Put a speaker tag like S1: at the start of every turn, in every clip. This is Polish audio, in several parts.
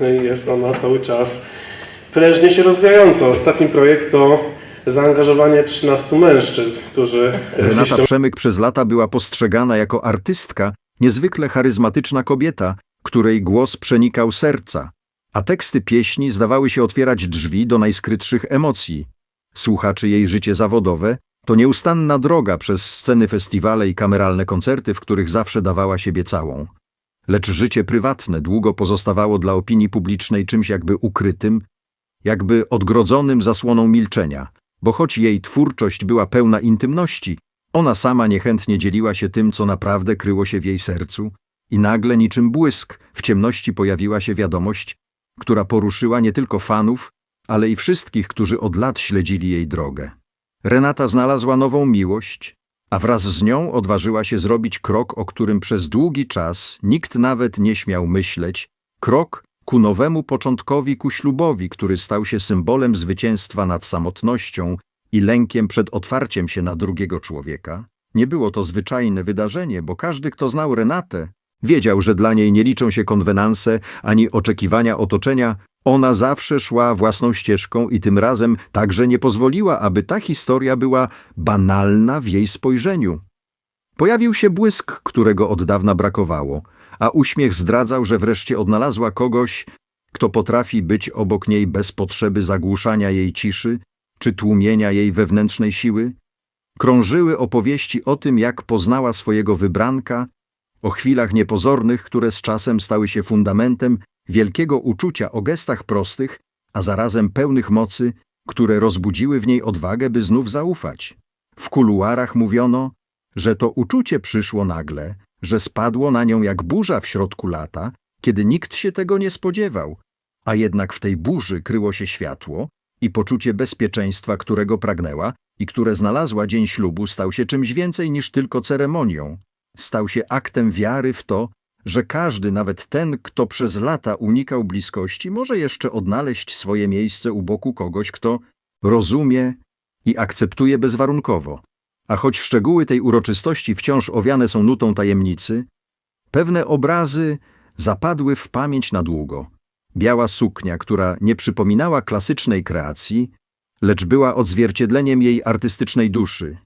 S1: jest ona cały czas prężnie się rozwijająca. Ostatni projekt to zaangażowanie 13 mężczyzn, którzy
S2: Renata
S1: tam
S2: Przemyk przez lata była postrzegana jako artystka, niezwykle charyzmatyczna kobieta, której głos przenikał serca, a teksty pieśni zdawały się otwierać drzwi do najskrytszych emocji. Słuchaczy jej życie zawodowe to nieustanna droga przez sceny festiwale i kameralne koncerty, w których zawsze dawała siebie całą. Lecz życie prywatne długo pozostawało dla opinii publicznej czymś jakby ukrytym, jakby odgrodzonym zasłoną milczenia, bo choć jej twórczość była pełna intymności, ona sama niechętnie dzieliła się tym, co naprawdę kryło się w jej sercu i nagle niczym błysk w ciemności pojawiła się wiadomość, która poruszyła nie tylko fanów, ale i wszystkich, którzy od lat śledzili jej drogę. Renata znalazła nową miłość, a wraz z nią odważyła się zrobić krok, o którym przez długi czas nikt nawet nie śmiał myśleć, krok ku nowemu początkowi, ku ślubowi, który stał się symbolem zwycięstwa nad samotnością i lękiem przed otwarciem się na drugiego człowieka. Nie było to zwyczajne wydarzenie, bo każdy, kto znał Renatę, wiedział, że dla niej nie liczą się konwenanse ani oczekiwania otoczenia. Ona zawsze szła własną ścieżką i tym razem także nie pozwoliła, aby ta historia była banalna w jej spojrzeniu. Pojawił się błysk, którego od dawna brakowało, a uśmiech zdradzał, że wreszcie odnalazła kogoś, kto potrafi być obok niej bez potrzeby zagłuszania jej ciszy czy tłumienia jej wewnętrznej siły. Krążyły opowieści o tym, jak poznała swojego wybranka, o chwilach niepozornych, które z czasem stały się fundamentem wielkiego uczucia o gestach prostych, a zarazem pełnych mocy, które rozbudziły w niej odwagę, by znów zaufać. W kuluarach mówiono, że to uczucie przyszło nagle, że spadło na nią jak burza w środku lata, kiedy nikt się tego nie spodziewał, a jednak w tej burzy kryło się światło i poczucie bezpieczeństwa, którego pragnęła i które znalazła dzień ślubu, stał się czymś więcej niż tylko ceremonią. Stał się aktem wiary w to, że każdy, nawet ten, kto przez lata unikał bliskości, może jeszcze odnaleźć swoje miejsce u boku kogoś, kto rozumie i akceptuje bezwarunkowo. A choć szczegóły tej uroczystości wciąż owiane są nutą tajemnicy, pewne obrazy zapadły w pamięć na długo. Biała suknia, która nie przypominała klasycznej kreacji, lecz była odzwierciedleniem jej artystycznej duszy.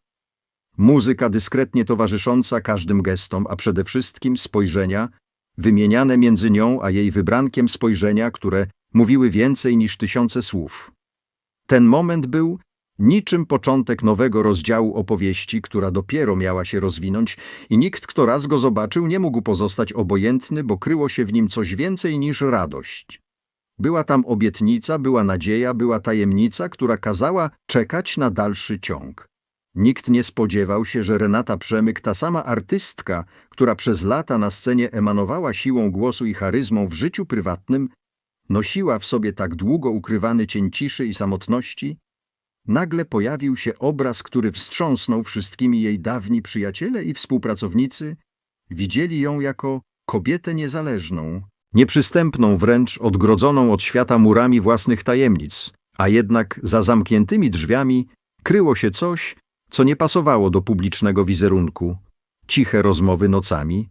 S2: Muzyka dyskretnie towarzysząca każdym gestom, a przede wszystkim spojrzenia, wymieniane między nią a jej wybrankiem spojrzenia, które mówiły więcej niż tysiące słów. Ten moment był niczym początek nowego rozdziału opowieści, która dopiero miała się rozwinąć i nikt, kto raz go zobaczył, nie mógł pozostać obojętny, bo kryło się w nim coś więcej niż radość. Była tam obietnica, była nadzieja, była tajemnica, która kazała czekać na dalszy ciąg. Nikt nie spodziewał się, że Renata Przemyk, ta sama artystka, która przez lata na scenie emanowała siłą głosu i charyzmą w życiu prywatnym, nosiła w sobie tak długo ukrywany cień ciszy i samotności, nagle pojawił się obraz, który wstrząsnął wszystkimi jej dawni przyjaciele i współpracownicy, widzieli ją jako kobietę niezależną, nieprzystępną wręcz, odgrodzoną od świata murami własnych tajemnic, a jednak za zamkniętymi drzwiami kryło się coś, co nie pasowało do publicznego wizerunku. Ciche rozmowy nocami,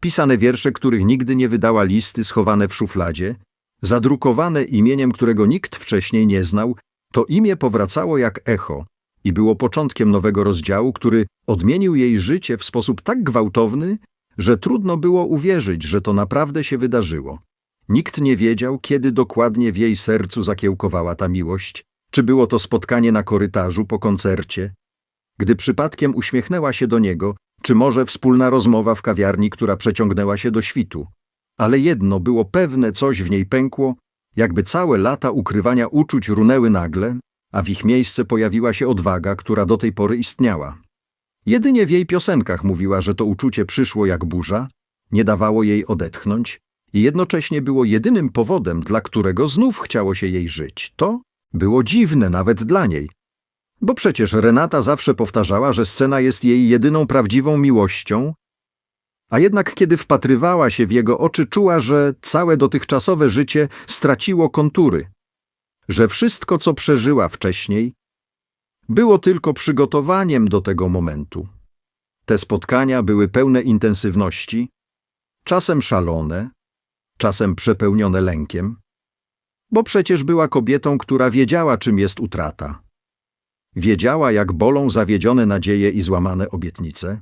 S2: pisane wiersze, których nigdy nie wydała listy schowane w szufladzie, zadrukowane imieniem, którego nikt wcześniej nie znał, to imię powracało jak echo i było początkiem nowego rozdziału, który odmienił jej życie w sposób tak gwałtowny, że trudno było uwierzyć, że to naprawdę się wydarzyło. Nikt nie wiedział, kiedy dokładnie w jej sercu zakiełkowała ta miłość, czy było to spotkanie na korytarzu po koncercie, gdy przypadkiem uśmiechnęła się do niego, czy może wspólna rozmowa w kawiarni, która przeciągnęła się do świtu. Ale jedno było pewne, coś w niej pękło, jakby całe lata ukrywania uczuć runęły nagle, a w ich miejsce pojawiła się odwaga, która do tej pory istniała. Jedynie w jej piosenkach mówiła, że to uczucie przyszło jak burza, nie dawało jej odetchnąć i jednocześnie było jedynym powodem, dla którego znów chciało się jej żyć. To było dziwne nawet dla niej, bo przecież Renata zawsze powtarzała, że scena jest jej jedyną prawdziwą miłością, a jednak kiedy wpatrywała się w jego oczy, czuła, że całe dotychczasowe życie straciło kontury, że wszystko, co przeżyła wcześniej, było tylko przygotowaniem do tego momentu. Te spotkania były pełne intensywności, czasem szalone, czasem przepełnione lękiem? Bo przecież była kobietą, która wiedziała, czym jest utrata. Wiedziała, jak bolą zawiedzione nadzieje i złamane obietnice.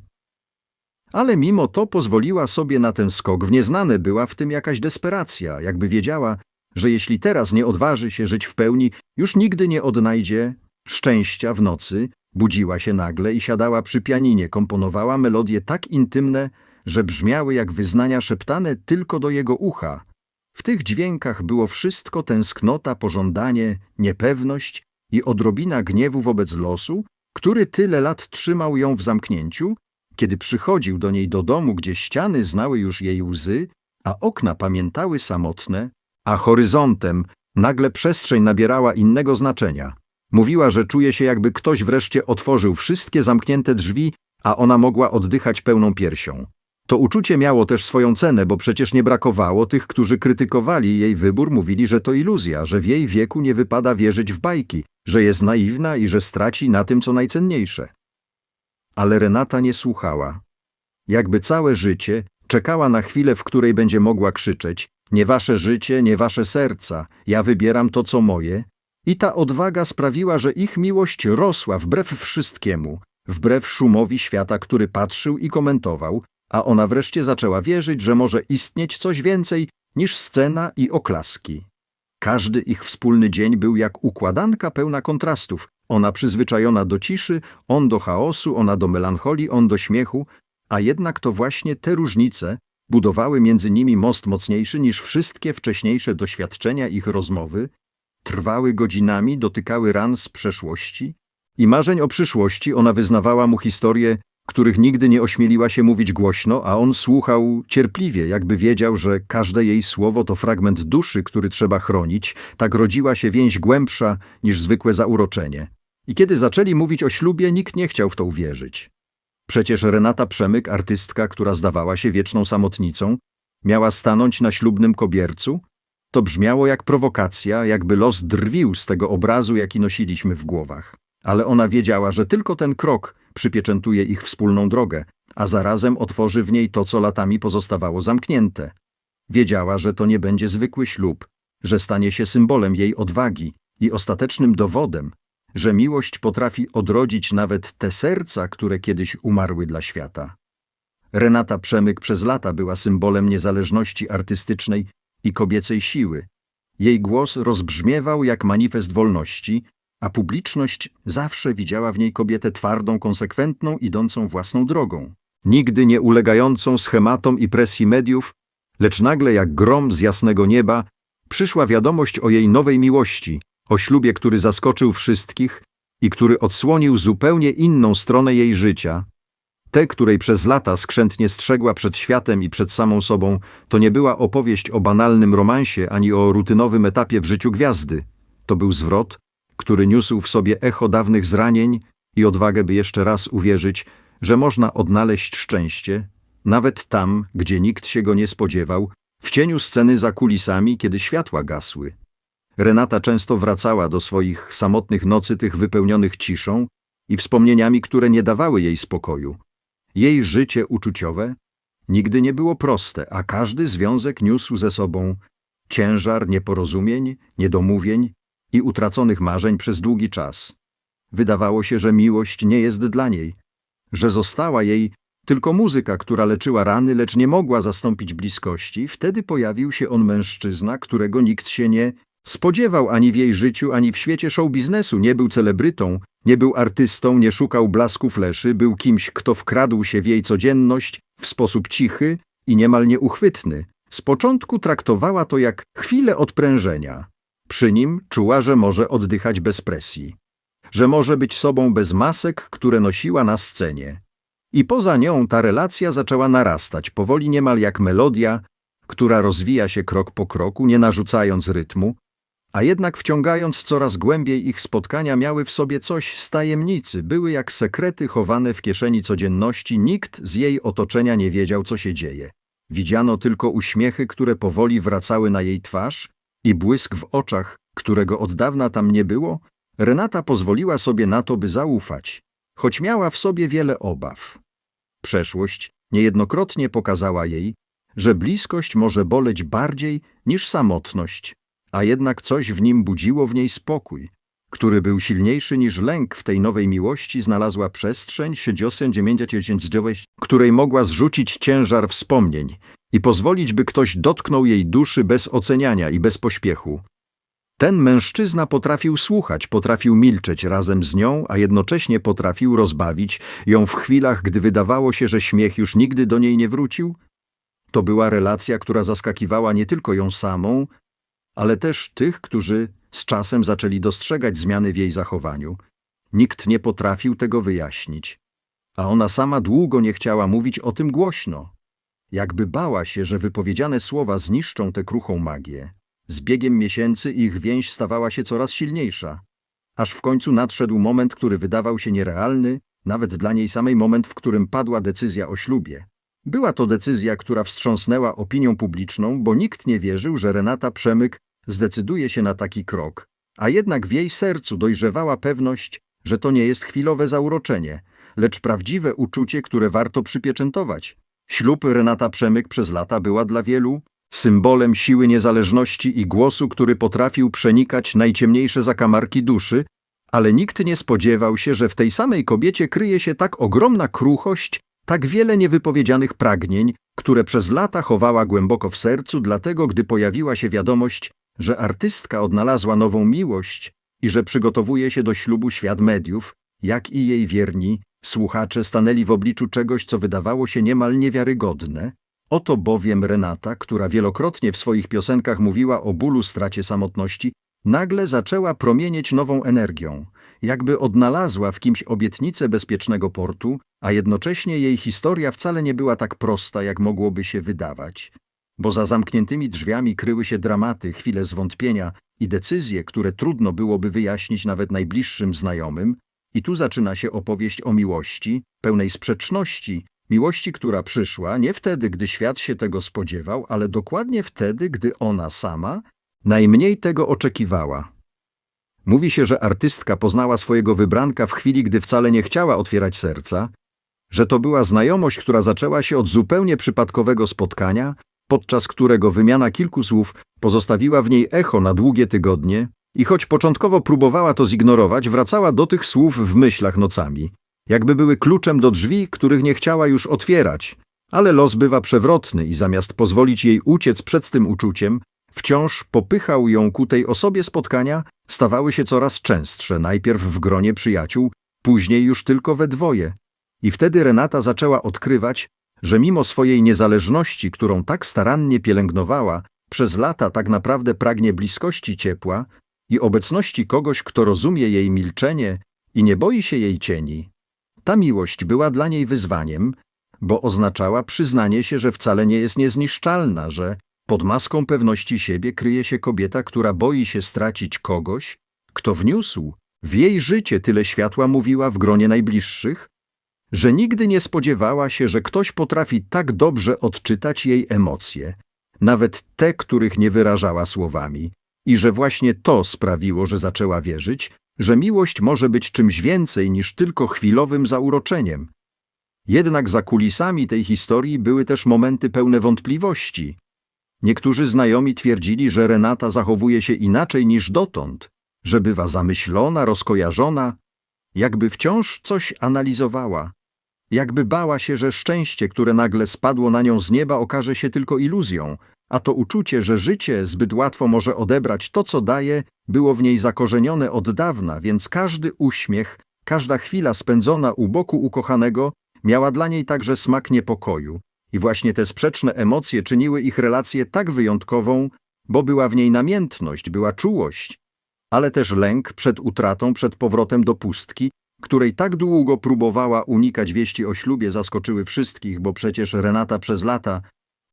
S2: Ale mimo to pozwoliła sobie na ten skok. W nieznane była w tym jakaś desperacja, jakby wiedziała, że jeśli teraz nie odważy się żyć w pełni, już nigdy nie odnajdzie szczęścia w nocy. Budziła się nagle i siadała przy pianinie, komponowała melodie tak intymne, że brzmiały jak wyznania szeptane tylko do jego ucha. W tych dźwiękach było wszystko tęsknota, pożądanie, niepewność i odrobina gniewu wobec losu, który tyle lat trzymał ją w zamknięciu, kiedy przychodził do niej do domu, gdzie ściany znały już jej łzy, a okna pamiętały samotne, a horyzontem nagle przestrzeń nabierała innego znaczenia. Mówiła, że czuje się, jakby ktoś wreszcie otworzył wszystkie zamknięte drzwi, a ona mogła oddychać pełną piersią. To uczucie miało też swoją cenę, bo przecież nie brakowało tych, którzy krytykowali jej wybór, mówili, że to iluzja, że w jej wieku nie wypada wierzyć w bajki, że jest naiwna i że straci na tym, co najcenniejsze. Ale Renata nie słuchała. Jakby całe życie czekała na chwilę, w której będzie mogła krzyczeć: Nie wasze życie, nie wasze serca, ja wybieram to, co moje. I ta odwaga sprawiła, że ich miłość rosła wbrew wszystkiemu, wbrew szumowi świata, który patrzył i komentował, a ona wreszcie zaczęła wierzyć, że może istnieć coś więcej niż scena i oklaski. Każdy ich wspólny dzień był jak układanka pełna kontrastów. Ona przyzwyczajona do ciszy, on do chaosu, ona do melancholii, on do śmiechu, a jednak to właśnie te różnice budowały między nimi most mocniejszy niż wszystkie wcześniejsze doświadczenia ich rozmowy, trwały godzinami, dotykały ran z przeszłości i marzeń o przyszłości ona wyznawała mu historie, których nigdy nie ośmieliła się mówić głośno, a on słuchał cierpliwie, jakby wiedział, że każde jej słowo to fragment duszy, który trzeba chronić, tak rodziła się więź głębsza niż zwykłe zauroczenie. I kiedy zaczęli mówić o ślubie, nikt nie chciał w to uwierzyć. Przecież Renata Przemyk, artystka, która zdawała się wieczną samotnicą, miała stanąć na ślubnym kobiercu? To brzmiało jak prowokacja, jakby los drwił z tego obrazu, jaki nosiliśmy w głowach. Ale ona wiedziała, że tylko ten krok przypieczętuje ich wspólną drogę, a zarazem otworzy w niej to, co latami pozostawało zamknięte. Wiedziała, że to nie będzie zwykły ślub, że stanie się symbolem jej odwagi i ostatecznym dowodem, że miłość potrafi odrodzić nawet te serca, które kiedyś umarły dla świata. Renata Przemyk przez lata była symbolem niezależności artystycznej i kobiecej siły. Jej głos rozbrzmiewał jak manifest wolności, a publiczność zawsze widziała w niej kobietę twardą, konsekwentną, idącą własną drogą. Nigdy nie ulegającą schematom i presji mediów, lecz nagle jak grom z jasnego nieba przyszła wiadomość o jej nowej miłości, o ślubie, który zaskoczył wszystkich i który odsłonił zupełnie inną stronę jej życia. Tę, której przez lata skrzętnie strzegła przed światem i przed samą sobą, to nie była opowieść o banalnym romansie ani o rutynowym etapie w życiu gwiazdy. To był zwrot, który niósł w sobie echo dawnych zranień i odwagę, by jeszcze raz uwierzyć, że można odnaleźć szczęście, nawet tam, gdzie nikt się go nie spodziewał, w cieniu sceny za kulisami, kiedy światła gasły. Renata często wracała do swoich samotnych nocy, tych wypełnionych ciszą i wspomnieniami, które nie dawały jej spokoju. Jej życie uczuciowe nigdy nie było proste, a każdy związek niósł ze sobą ciężar nieporozumień, niedomówień i utraconych marzeń przez długi czas. Wydawało się, że miłość nie jest dla niej, że została jej tylko muzyka, która leczyła rany, lecz nie mogła zastąpić bliskości. Wtedy pojawił się on mężczyzna, którego nikt się nie spodziewał ani w jej życiu, ani w świecie show biznesu. Nie był celebrytą, nie był artystą, nie szukał blasku fleszy, był kimś, kto wkradł się w jej codzienność w sposób cichy i niemal nieuchwytny. Z początku traktowała to jak chwilę odprężenia. Przy nim czuła, że może oddychać bez presji, że może być sobą bez masek, które nosiła na scenie. I poza nią ta relacja zaczęła narastać, powoli niemal jak melodia, która rozwija się krok po kroku, nie narzucając rytmu, a jednak wciągając coraz głębiej ich spotkania miały w sobie coś z tajemnicy, były jak sekrety chowane w kieszeni codzienności, nikt z jej otoczenia nie wiedział, co się dzieje. Widziano tylko uśmiechy, które powoli wracały na jej twarz i błysk w oczach, którego od dawna tam nie było, Renata pozwoliła sobie na to, by zaufać, choć miała w sobie wiele obaw. Przeszłość niejednokrotnie pokazała jej, że bliskość może boleć bardziej niż samotność, a jednak coś w nim budziło w niej spokój, który był silniejszy niż lęk w tej nowej miłości znalazła przestrzeń 1999, której mogła zrzucić ciężar wspomnień i pozwolić, by ktoś dotknął jej duszy bez oceniania i bez pośpiechu. Ten mężczyzna potrafił słuchać, potrafił milczeć razem z nią, a jednocześnie potrafił rozbawić ją w chwilach, gdy wydawało się, że śmiech już nigdy do niej nie wrócił. To była relacja, która zaskakiwała nie tylko ją samą, ale też tych, którzy z czasem zaczęli dostrzegać zmiany w jej zachowaniu. Nikt nie potrafił tego wyjaśnić, a ona sama długo nie chciała mówić o tym głośno. Jakby bała się, że wypowiedziane słowa zniszczą tę kruchą magię. Z biegiem miesięcy ich więź stawała się coraz silniejsza, aż w końcu nadszedł moment, który wydawał się nierealny, nawet dla niej samej moment, w którym padła decyzja o ślubie. Była to decyzja, która wstrząsnęła opinią publiczną, bo nikt nie wierzył, że Renata Przemyk zdecyduje się na taki krok, a jednak w jej sercu dojrzewała pewność, że to nie jest chwilowe zauroczenie, lecz prawdziwe uczucie, które warto przypieczętować. Ślub Renata Przemyk przez lata była dla wielu symbolem siły niezależności i głosu, który potrafił przenikać najciemniejsze zakamarki duszy, ale nikt nie spodziewał się, że w tej samej kobiecie kryje się tak ogromna kruchość, tak wiele niewypowiedzianych pragnień, które przez lata chowała głęboko w sercu, dlatego gdy pojawiła się wiadomość, że artystka odnalazła nową miłość i że przygotowuje się do ślubu świat mediów, jak i jej wierni, słuchacze stanęli w obliczu czegoś, co wydawało się niemal niewiarygodne. Oto bowiem Renata, która wielokrotnie w swoich piosenkach mówiła o bólu stracie samotności, nagle zaczęła promienieć nową energią, jakby odnalazła w kimś obietnicę bezpiecznego portu, a jednocześnie jej historia wcale nie była tak prosta, jak mogłoby się wydawać. Bo za zamkniętymi drzwiami kryły się dramaty, chwile zwątpienia i decyzje, które trudno byłoby wyjaśnić nawet najbliższym znajomym, i tu zaczyna się opowieść o miłości, pełnej sprzeczności, miłości, która przyszła nie wtedy, gdy świat się tego spodziewał, ale dokładnie wtedy, gdy ona sama najmniej tego oczekiwała. Mówi się, że artystka poznała swojego wybranka w chwili, gdy wcale nie chciała otwierać serca, że to była znajomość, która zaczęła się od zupełnie przypadkowego spotkania, podczas którego wymiana kilku słów pozostawiła w niej echo na długie tygodnie i choć początkowo próbowała to zignorować, wracała do tych słów w myślach nocami, jakby były kluczem do drzwi, których nie chciała już otwierać. Ale los bywa przewrotny i zamiast pozwolić jej uciec przed tym uczuciem, wciąż popychał ją ku tej osobie spotkania, stawały się coraz częstsze, najpierw w gronie przyjaciół, później już tylko we dwoje. I wtedy Renata zaczęła odkrywać, że mimo swojej niezależności, którą tak starannie pielęgnowała, przez lata tak naprawdę pragnie bliskości ciepła i obecności kogoś, kto rozumie jej milczenie i nie boi się jej cieni. Ta miłość była dla niej wyzwaniem, bo oznaczała przyznanie się, że wcale nie jest niezniszczalna, że pod maską pewności siebie kryje się kobieta, która boi się stracić kogoś, kto wniósł w jej życie tyle światła mówiła w gronie najbliższych, że nigdy nie spodziewała się, że ktoś potrafi tak dobrze odczytać jej emocje, nawet te, których nie wyrażała słowami, i że właśnie to sprawiło, że zaczęła wierzyć, że miłość może być czymś więcej niż tylko chwilowym zauroczeniem. Jednak za kulisami tej historii były też momenty pełne wątpliwości. Niektórzy znajomi twierdzili, że Renata zachowuje się inaczej niż dotąd, że bywa zamyślona, rozkojarzona, jakby wciąż coś analizowała, jakby bała się, że szczęście, które nagle spadło na nią z nieba, okaże się tylko iluzją, a to uczucie, że życie zbyt łatwo może odebrać to, co daje, było w niej zakorzenione od dawna, więc każdy uśmiech, każda chwila spędzona u boku ukochanego miała dla niej także smak niepokoju. I właśnie te sprzeczne emocje czyniły ich relację tak wyjątkową, bo była w niej namiętność, była czułość, ale też lęk przed utratą, przed powrotem do pustki, której tak długo próbowała unikać wieści o ślubie, zaskoczyły wszystkich, bo przecież Renata przez lata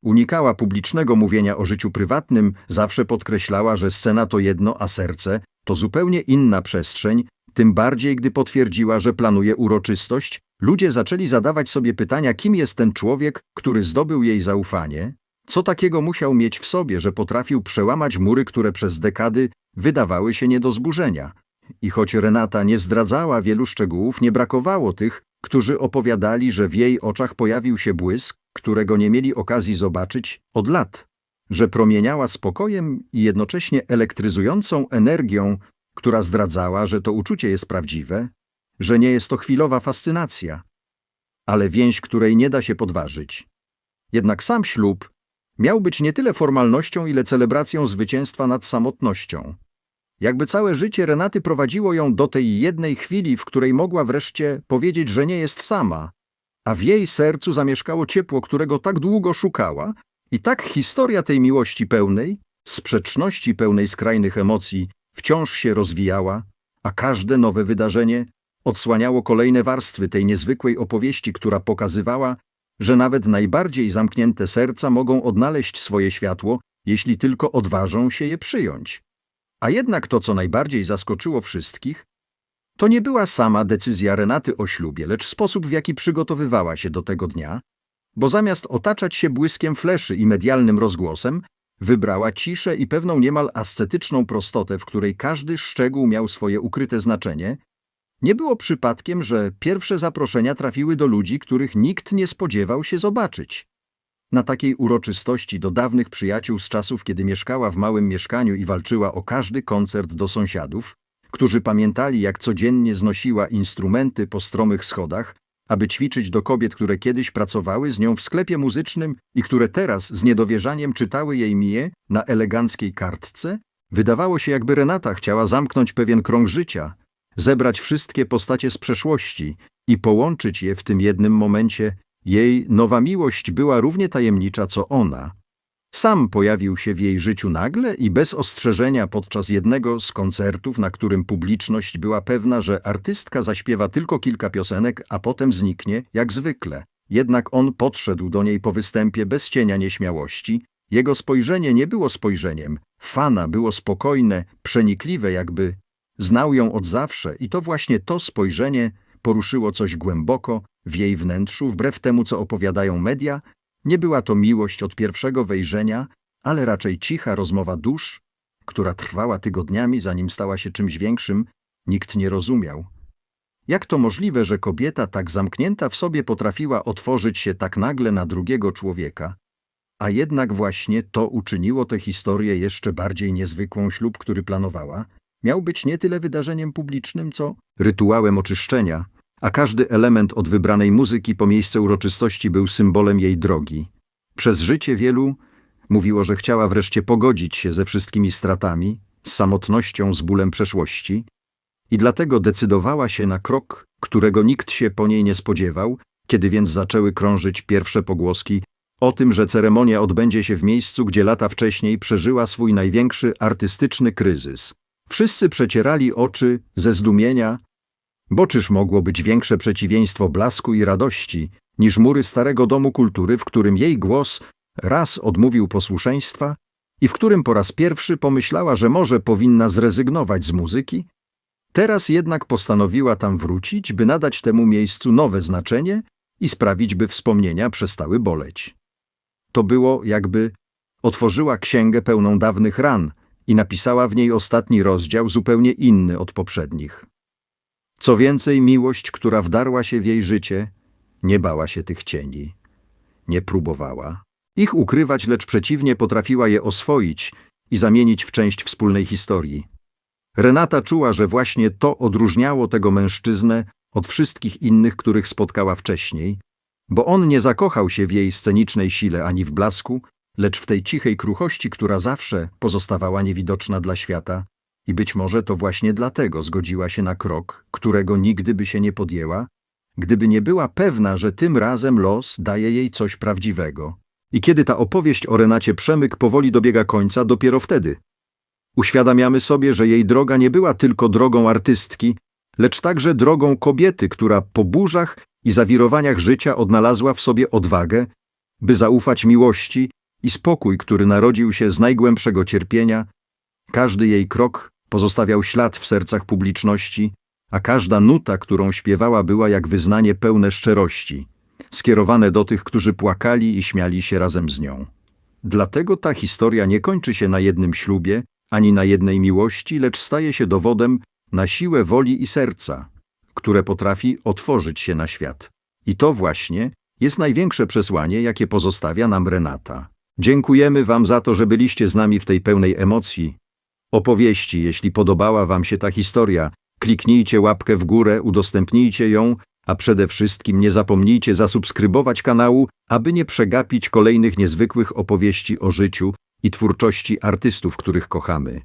S2: unikała publicznego mówienia o życiu prywatnym, zawsze podkreślała, że scena to jedno, a serce to zupełnie inna przestrzeń, tym bardziej gdy potwierdziła, że planuje uroczystość, ludzie zaczęli zadawać sobie pytania, kim jest ten człowiek, który zdobył jej zaufanie, co takiego musiał mieć w sobie, że potrafił przełamać mury, które przez dekady wydawały się nie do zburzenia. I choć Renata nie zdradzała wielu szczegółów, nie brakowało tych, którzy opowiadali, że w jej oczach pojawił się błysk, którego nie mieli okazji zobaczyć od lat, że promieniała spokojem i jednocześnie elektryzującą energią, która zdradzała, że to uczucie jest prawdziwe, że nie jest to chwilowa fascynacja, ale więź, której nie da się podważyć. Jednak sam ślub miał być nie tyle formalnością, ile celebracją zwycięstwa nad samotnością. Jakby całe życie Renaty prowadziło ją do tej jednej chwili, w której mogła wreszcie powiedzieć, że nie jest sama, a w jej sercu zamieszkało ciepło, którego tak długo szukała, i tak historia tej miłości pełnej, sprzeczności pełnej skrajnych emocji, wciąż się rozwijała, a każde nowe wydarzenie odsłaniało kolejne warstwy tej niezwykłej opowieści, która pokazywała, że nawet najbardziej zamknięte serca mogą odnaleźć swoje światło, jeśli tylko odważą się je przyjąć. A jednak to, co najbardziej zaskoczyło wszystkich, to nie była sama decyzja Renaty o ślubie, lecz sposób, w jaki przygotowywała się do tego dnia, bo zamiast otaczać się błyskiem fleszy i medialnym rozgłosem, wybrała ciszę i pewną niemal ascetyczną prostotę, w której każdy szczegół miał swoje ukryte znaczenie. Nie było przypadkiem, że pierwsze zaproszenia trafiły do ludzi, których nikt nie spodziewał się zobaczyć. Na takiej uroczystości do dawnych przyjaciół z czasów, kiedy mieszkała w małym mieszkaniu i walczyła o każdy koncert do sąsiadów, którzy pamiętali, jak codziennie znosiła instrumenty po stromych schodach, aby ćwiczyć do kobiet, które kiedyś pracowały z nią w sklepie muzycznym i które teraz z niedowierzaniem czytały jej miję na eleganckiej kartce, wydawało się, jakby Renata chciała zamknąć pewien krąg życia, zebrać wszystkie postacie z przeszłości i połączyć je w tym jednym momencie. Jej nowa miłość była równie tajemnicza co ona. Sam pojawił się w jej życiu nagle i bez ostrzeżenia podczas jednego z koncertów, na którym publiczność była pewna, że artystka zaśpiewa tylko kilka piosenek, a potem zniknie, jak zwykle. Jednak on podszedł do niej po występie bez cienia nieśmiałości. Jego spojrzenie nie było spojrzeniem. Fana było spokojne, przenikliwe, jakby znał ją od zawsze i to właśnie to spojrzenie poruszyło coś głęboko w jej wnętrzu, wbrew temu, co opowiadają media, nie była to miłość od pierwszego wejrzenia, ale raczej cicha rozmowa dusz, która trwała tygodniami, zanim stała się czymś większym, nikt nie rozumiał. Jak to możliwe, że kobieta tak zamknięta w sobie potrafiła otworzyć się tak nagle na drugiego człowieka? A jednak właśnie to uczyniło tę historię jeszcze bardziej niezwykłą. Ślub, który planowała, miał być nie tyle wydarzeniem publicznym, co rytuałem oczyszczenia, a każdy element od wybranej muzyki po miejsce uroczystości był symbolem jej drogi. Przez życie wielu mówiło, że chciała wreszcie pogodzić się ze wszystkimi stratami, z samotnością, z bólem przeszłości i dlatego decydowała się na krok, którego nikt się po niej nie spodziewał, kiedy więc zaczęły krążyć pierwsze pogłoski o tym, że ceremonia odbędzie się w miejscu, gdzie lata wcześniej przeżyła swój największy artystyczny kryzys. Wszyscy przecierali oczy ze zdumienia, bo czyż mogło być większe przeciwieństwo blasku i radości niż mury starego domu kultury, w którym jej głos raz odmówił posłuszeństwa i w którym po raz pierwszy pomyślała, że może powinna zrezygnować z muzyki? Teraz jednak postanowiła tam wrócić, by nadać temu miejscu nowe znaczenie i sprawić, by wspomnienia przestały boleć. To było, jakby otworzyła księgę pełną dawnych ran i napisała w niej ostatni rozdział zupełnie inny od poprzednich. Co więcej, miłość, która wdarła się w jej życie, nie bała się tych cieni. Nie próbowała ich ukrywać, lecz przeciwnie potrafiła je oswoić i zamienić w część wspólnej historii. Renata czuła, że właśnie to odróżniało tego mężczyznę od wszystkich innych, których spotkała wcześniej, bo on nie zakochał się w jej scenicznej sile ani w blasku, lecz w tej cichej kruchości, która zawsze pozostawała niewidoczna dla świata, i być może to właśnie dlatego zgodziła się na krok, którego nigdy by się nie podjęła, gdyby nie była pewna, że tym razem los daje jej coś prawdziwego. I kiedy ta opowieść o Renacie Przemyk powoli dobiega końca, dopiero wtedy uświadamiamy sobie, że jej droga nie była tylko drogą artystki, lecz także drogą kobiety, która po burzach i zawirowaniach życia odnalazła w sobie odwagę, by zaufać miłości i spokój, który narodził się z najgłębszego cierpienia. Każdy jej krok pozostawiał ślad w sercach publiczności, a każda nuta, którą śpiewała, była jak wyznanie pełne szczerości, skierowane do tych, którzy płakali i śmiali się razem z nią. Dlatego ta historia nie kończy się na jednym ślubie, ani na jednej miłości, lecz staje się dowodem na siłę woli i serca, które potrafi otworzyć się na świat. I to właśnie jest największe przesłanie, jakie pozostawia nam Renata. Dziękujemy Wam za to, że byliście z nami w tej pełnej emocji. Opowieści, jeśli podobała Wam się ta historia, kliknijcie łapkę w górę, udostępnijcie ją, a przede wszystkim nie zapomnijcie zasubskrybować kanału, aby nie przegapić kolejnych niezwykłych opowieści o życiu i twórczości artystów, których kochamy.